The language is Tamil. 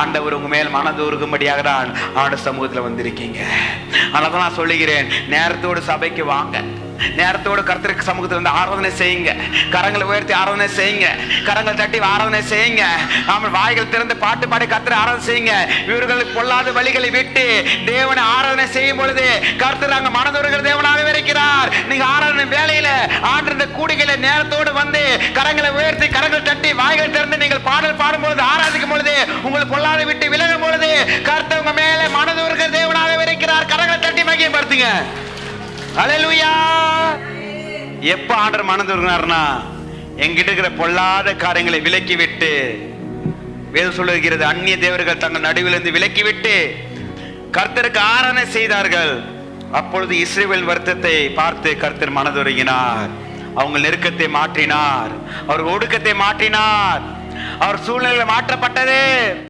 ஆண்டவர் உங்க மேல் மனது தான் ஆண்ட சமூகத்தில் வந்திருக்கீங்க. அதனால தான் நான் சொல்லுகிறேன் நேரத்தோடு சபைக்கு வாங்க. நேரத்தோடு கர்த்தருக்கு சமூகத்தில் வந்து ஆராதனை செய்யுங்க. கரங்களை உயர்த்தி ஆராதனை செய்யுங்க. கரங்கள் தட்டி ஆராதனை செய்யுங்க. ஆமாம் வாய்கள் திறந்து பாட்டு பாடி கத்திர ஆராதனை செய்யுங்க. இவர்களுக்கு பொல்லாத வழிகளை விட்டு தேவனை ஆராதனை செய்யும் பொழுது கர்த்தர் அங்க மனதுருகிற தேவனாக இருக்கிறார். நீங்க ஆராதனை வேலையில ஆண்டு கூடிகளை நேரத்தோடு வந்து கரங்களை உயர்த்தி கரங்கள் தட்டி வாய்கள் திறந்து நீங்கள் பாடல் பாடும் சொல்லுங்க ஹalleluya. எப்ப ஆண்டர் மனம் வருகிறார்னா எங்கிட்ட இருக்கிற பொல்லாத காரியங்களை விலக்கி விட்டு வேதம் சொல்லுகிறது அந்நிய தேவர்கள் தங்கள் நடுவிலிருந்து விலக்கி விட்டு கர்த்தருக்கு ஆராதனை செய்தார்கள். அப்பொழுது இஸ்ரேல் வருத்தத்தை பார்த்து கர்த்தர் மனதுருகினார் அவங்க நெருக்கத்தை மாற்றினார். அவர் ஒடுக்கத்தை மாற்றினார். அவர் சூழ்நிலை மாற்றப்பட்டது.